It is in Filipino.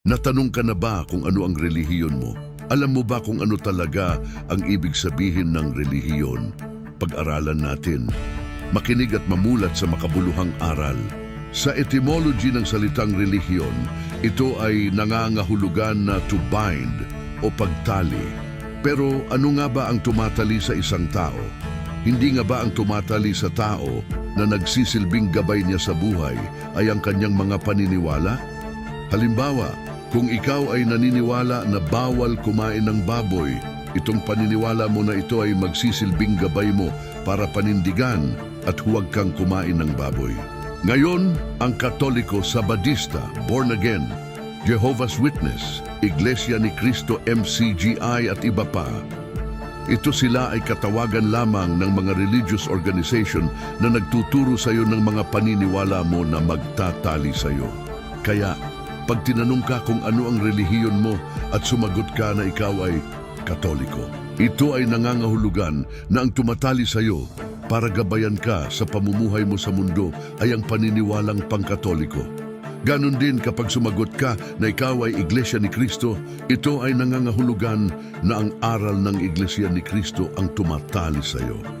Natanong ka na ba kung ano ang relihiyon mo? Alam mo ba kung ano talaga ang ibig sabihin ng relihiyon? Pag-aralan natin. Makinig at mamulat sa makabuluhang aral. Sa etymology ng salitang relihiyon, ito ay nangangahulugan na to bind o pagtali. Pero ano nga ba ang tumatali sa isang tao? Hindi nga ba ang tumatali sa tao na nagsisilbing gabay niya sa buhay ay ang kanyang mga paniniwala? Halimbawa, kung ikaw ay naniniwala na bawal kumain ng baboy, itong paniniwala mo na ito ay magsisilbing gabay mo para panindigan at huwag kang kumain ng baboy. Ngayon, ang Katoliko Sabadista, Born Again, Jehovah's Witness, Iglesia ni Cristo MCGI at iba pa, ito sila ay katawagan lamang ng mga religious organization na nagtuturo sa iyo ng mga paniniwala mo na magtatali sa iyo. Kaya, pag tinanong ka kung ano ang relihiyon mo at sumagot ka na ikaw ay katoliko, ito ay nangangahulugan na ang tumatali sa iyo para gabayan ka sa pamumuhay mo sa mundo ay ang paniniwalang pangkatoliko. Ganon din kapag sumagot ka na ikaw ay Iglesia ni Kristo, ito ay nangangahulugan na ang aral ng Iglesia ni Kristo ang tumatali sa iyo.